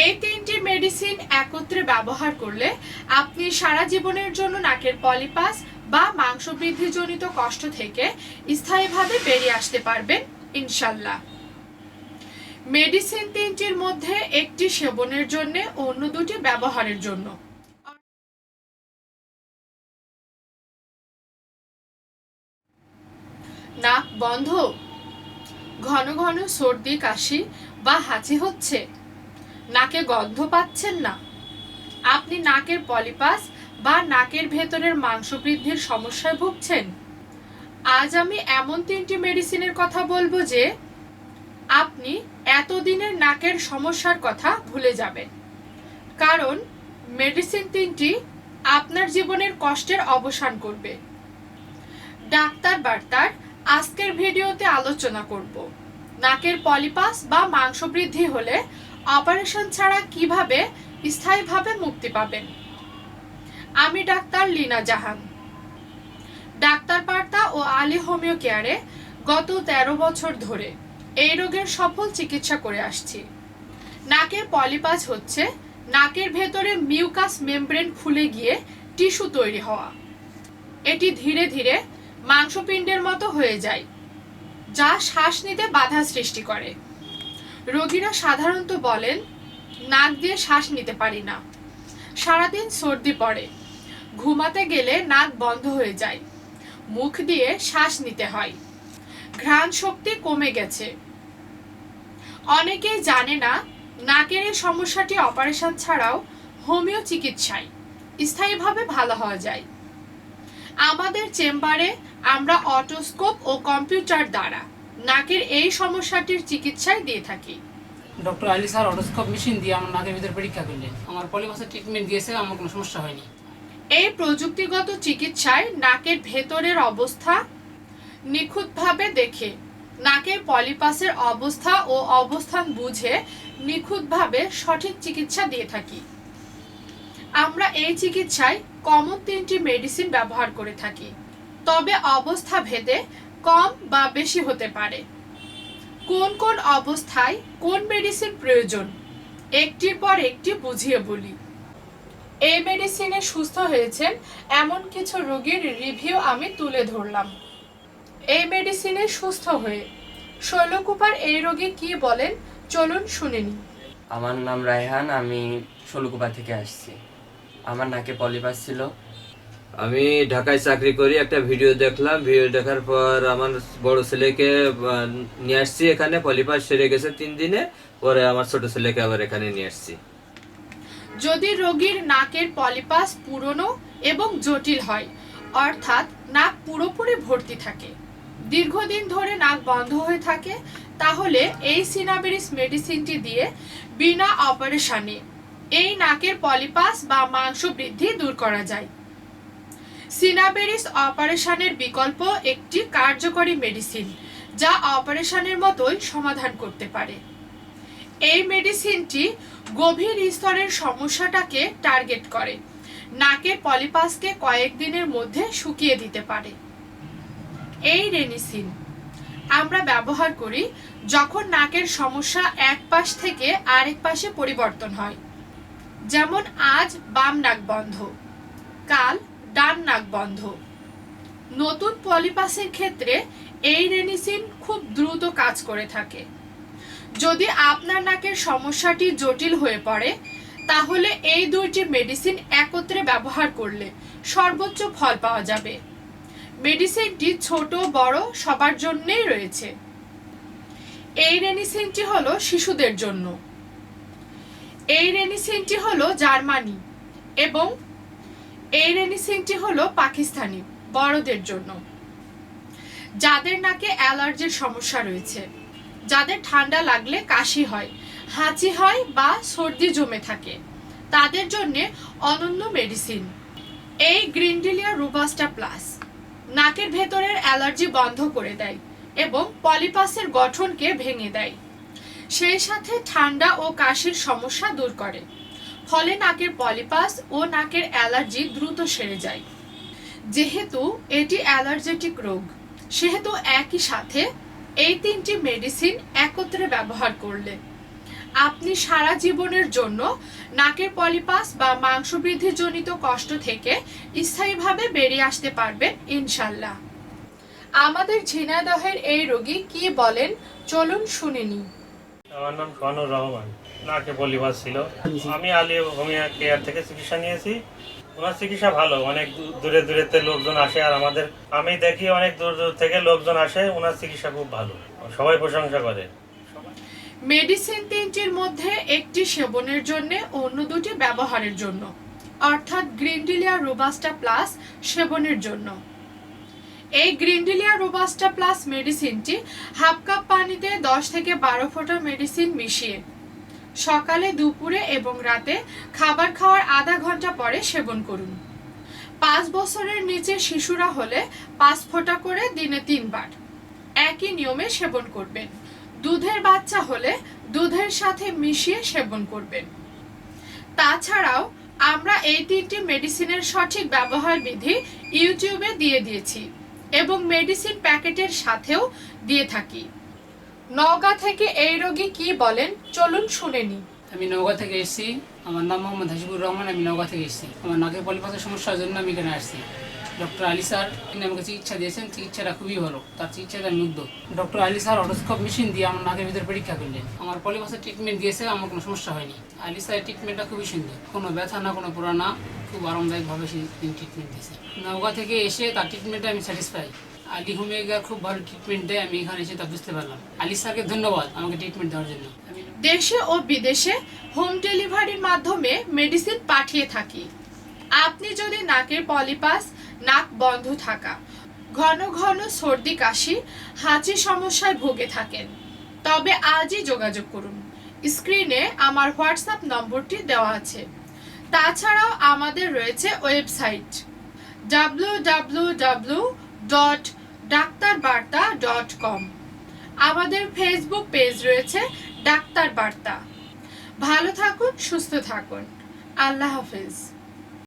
এই তিনটি মেডিসিন একত্রে ব্যবহার করলে আপনি সারা জীবনের জন্য নাকের পলিপাস বা মাংস বৃদ্ধিজনিত কষ্ট থেকে স্থায়ীভাবে বেরিয়ে আসতে পারবেন, ইনশাল্লাহ। মেডিসিন তিনটির মধ্যে একটি সেবনের জন্য অন্য দুটি ব্যবহারের জন্য। নাক বন্ধ, ঘন ঘন সর্দি, কাশি বা হাঁচি হচ্ছে। নাকে গন্ধ পাচ্ছেন না। আপনি নাকের পলিপাস বা নাকের ভেতরের মাংস বৃদ্ধির সমস্যায় ভুগছেন। আজ আমি এমন তিনটি মেডিসিনের কথা বলব যে, আপনি এতদিনের নাকের সমস্যার কথা ভুলে যাবেন। কারণ মেডিসিন তিনটি আপনার জীবনের কষ্টের অবসান করবে। ডাক্তার বার্তার আজকের ভিডিওতে আলোচনা করব। নাকের পলিপাস বা মাংস বৃদ্ধি হলে অপারেশন ছাড়া কীভাবে স্থায়ীভাবে মুক্তি পাবেন? আমি ডাক্তার লীনা জাহান। ডাক্তার পার্তা ও আলী হোমিও কেয়ারে গত ১৩ বছর ধরে এই রোগের সফল চিকিৎসা করে আসছি। নাকের পলিপাস হচ্ছে নাকের ভেতরে মিউকাস মেমব্রেন ফুলে গিয়ে টিস্যু তৈরি হওয়া। এটি ধীরে ধীরে মাংসপিণ্ডের মতো হয়ে যায়, যা শ্বাস নিতে বাধা সৃষ্টি করে। রোগীরা সাধারণত বলেন, নাক দিয়ে শ্বাস নিতে পারি না। সারাদিন সর্দি পড়ে। ঘুমাতে গেলে নাক বন্ধ হয়ে যায়। মুখ দিয়ে শ্বাস নিতে হয়। ঘ্রাণ শক্তি কমে গেছে। অনেকেই জানে না, নাকের এই সমস্যাটি অপারেশন ছাড়াও হোমিও চিকিৎসায় স্থায়ীভাবে ভালো হওয়া যায়। আমাদের চেম্বারে আমরা অটোস্কোপ ও কম্পিউটার দ্বারা নাকের এই সমস্যাটির চিকিৎসায় দিয়ে থাকি। Doctor Ali sir otoscope machine দিয়ে আমার নাকের ভিতরে পরীক্ষা করলেন। আমার পলিপাসের ট্রিটমেন্ট দিয়েছে আমার কোনো সমস্যা হয়নি। এই প্রযুক্তিগত চিকিৎসায় নাকের ভেতরের অবস্থা নিখুঁতভাবে দেখে নাকের পলিপাসের অবস্থা ও অবস্থান বুঝে নিখুঁতভাবে সঠিক চিকিৎসা দিয়ে থাকি। আমরা এই চিকিৎসায় কমন তিনটি মেডিসিন ব্যবহার করে থাকি। তবে অবস্থা ভেদে কম বা বেশি হতে পারে। কোন কোন অবস্থায় কোন মেডিসিন প্রয়োজন? একটির পর একটি বুঝিয়ে বলি। এই মেডিসিনে সুস্থ হয়েছেন এমন কিছু রোগীর রিভিউ আমি তুলে ধরলাম। এই মেডিসিনে সুস্থ হয়ে। শৈলকুপার এই রোগী কি বলেন? চলুন শুনে নিই। আমার নাম রায়হান, আমি ষোলকুপা থেকে আসছি। আমার নাকে পলিপাস ছিল। আমি ঢাকায় চাকরি করি, একটা ভিডিও দেখলাম। ভিডিও দেখার পর আমার বড় ছেলেকে নিয়ে আসছি এখানে। পলিপাস সেরে গেছে তিন দিনে। পরে আমার ছোট ছেলেকে আবার এখানে নিয়ে আসছি। যদি রোগীর নাকের পলিপাস পুরনো এবং জটিল হয়, অর্থাৎ নাক পুরোপুরি ভর্তি থাকে, দীর্ঘদিন ধরে নাক বন্ধ হয়ে থাকে, তাহলে এই সিনাবেরিস মেডিসিনটি দিয়ে বিনা অপারেশনে এই নাকের পলিপাস বা মাংস বৃদ্ধি দূর করা যায়। সিনাবেরিস অপারেশনের বিকল্প একটি কার্যকরী মেডিসিন, যা অপারেশনের মতোই সমাধান করতে পারে। এই মেডিসিনটি গভীর স্তরের সমস্যাটাকে টার্গেট করে নাকের পলিপাসকে কয়েকদিনের মধ্যে শুকিয়ে দিতে পারে। এই রেনিসিন আমরা ব্যবহার করি যখন নাকের সমস্যা এক পাশ থেকে আরেক পাশে পরিবর্তন হয়, যেমন আজ বাম নাক বন্ধ, কাল ডান নাক বন্ধ। নতুন পলিপাসের ক্ষেত্রে এই রেনিসিন খুব দ্রুত কাজ করে থাকে। যদি আপনার নাকের সমস্যাটি জটিল হয়ে পড়ে, তাহলে এই দুইটি মেডিসিন একত্রে ব্যবহার করলে সর্বোচ্চ ফল পাওয়া যাবে। মেডিসিনটি ছোট, বড়, সবার জন্যই রয়েছে। এই রেনিসিনটি হলো শিশুদের জন্য। এই রেনিসিনটি হলো জার্মানি এবং এই রেনিসিনটি হলো পাকিস্তানি বড়দের জন্য, যাদের নাকে অ্যালার্জির সমস্যা রয়েছে, যাদের ঠান্ডা লাগলে কাশি হয়, হাঁচি হয় বা সর্দি জমে থাকে। তাদের জন্য অনন্য মেডিসিন। এই গ্রিনডিলিয়া রুবাস্টা প্লাস নাকের ভেতরের অ্যালার্জি বন্ধ করে দেয় এবং পলিপাসের গঠনকে ভেঙে দেয়। সেই সাথে ঠান্ডা ও কাশির সমস্যা দূর করে। ফলে নাকের পলিপাস ও নাকের অ্যালার্জি দ্রুত সেরে যায়। যেহেতু এটি অ্যালার্জেটিক রোগ, সেহেতু একই সাথে এই তিনটি মেডিসিন একত্রে ব্যবহার করলে। আপনি সারা জীবনের জন্য নাকের পলিপাস বা মাংস মাংসবৃদ্ধিজনিত কষ্ট থেকে স্থায়ীভাবে বেরিয়ে আসতে পারবেন ইনশাল্লাহ আমাদের ঝিনাদহের এই রোগী কি বলেন, চলুন শুনে নিই। আমার নাম রহমান। নাকে পলিবাস ছিল। আমি আলী হোমিয়া কেয়ার থেকে চিকিৎসা নিয়েছি। ওনার চিকিৎসা ভালো, অনেক দূরে দূরেতে লোকজন আসে আর আমাদের আমি দেখি অনেক দূর দূর থেকে লোকজন আসে, ওনার চিকিৎসা খুব ভালো। সবাই প্রশংসা করে। মেডিসিন তিনটির মধ্যে একটি সেবনের জন্য, অন্য দুটি ব্যবহারের জন্য। অর্থাৎ গ্রিনডিলিয়া রোবাস্টা প্লাস সেবনের জন্য। এই গ্রিনডিলিয়া রোবাস্টা প্লাস মেডিসিনটি হাফ কাপ পানিতে দশ থেকে বারো ফোঁটা মেডিসিন মিশিয়ে সকালে, দুপুরে এবং রাতে খাবার খাওয়ার আধা ঘণ্টা পরে সেবন করুন। পাঁচ বছরের নিচে শিশুরা হলে পাঁচ ফোঁটা করে দিনে তিনবার। একই নিয়মে সেবন করবেন। দুধের বাচ্চা হলে দুধের সাথে মিশিয়ে সেবন করবেন। তাছাড়াও আমরা এই তিনটি মেডিসিনের সঠিক ব্যবহার বিধি ইউটিউবে দিয়ে দিয়েছি এবং মেডিসিন প্যাকেটের সাথেও দিয়ে থাকি। নওগাঁ থেকে এই রোগী কি বলেন? চলুন শুনে নিই। আমি নওগাঁ থেকে এসেছি। আমার নাম মোহাম্মদ হাসিবুর রহমান, আমি নওগাঁ থেকে এসেছি। আমার নাকের পলিপাসের সমস্যার জন্য আমি এখানে আসছি। ডক্টর আলী স্যার, তিনি আমাকে চিকিৎসা দিয়েছেন। চিকিৎসাটা খুবই ভালো। তার চিকিৎসাটা মুগ্ধ doctor Ali sir otoscope machine দিয়ে আমার নাকের ভিতরে পরীক্ষা করলেন। আমার পলিপাসের ট্রিটমেন্ট দিয়েছে, আমার কোনো সমস্যা হয়নি। আলী স্যারের ট্রিটমেন্টটা খুবই সুন্দর। কোনো ব্যথা না, কোনো পোড়া না, খুব আরামদায়কভাবে তিনি ট্রিটমেন্ট দিয়েছে নওগাঁ থেকে এসে তার ট্রিটমেন্টে আমি স্যাটিসফাই আলী হোমিওগা খুব ভালো ট্রিটমেন্ট দেয়, আমি এখানে এসে তা বুঝতে পারলাম। আলী স্যারকে ধন্যবাদ আমাকে ট্রিটমেন্ট দেওয়ার জন্য। দেশে ও বিদেশে হোম ডেলিভারির মাধ্যমে মেডিসিন পাঠিয়ে থাকি। আপনি যদি নাকের পলিপাস নাক বন্ধ থাকা, ঘন ঘন সর্দি কাশি, হাঁচি সমস্যায় ভুগে থাকেন, তবে আজই যোগাযোগ করুন। স্ক্রিনে আমার হোয়াটসঅ্যাপ নম্বরটি দেওয়া আছে। তাছাড়াও আমাদের রয়েছে website. W W W dot doctor বার্তা ডট কম। আমাদের ফেসবুক পেজ রয়েছে ডাক্তার বার্তা ভালো থাকুন, সুস্থ থাকুন। আল্লাহ হাফিজ।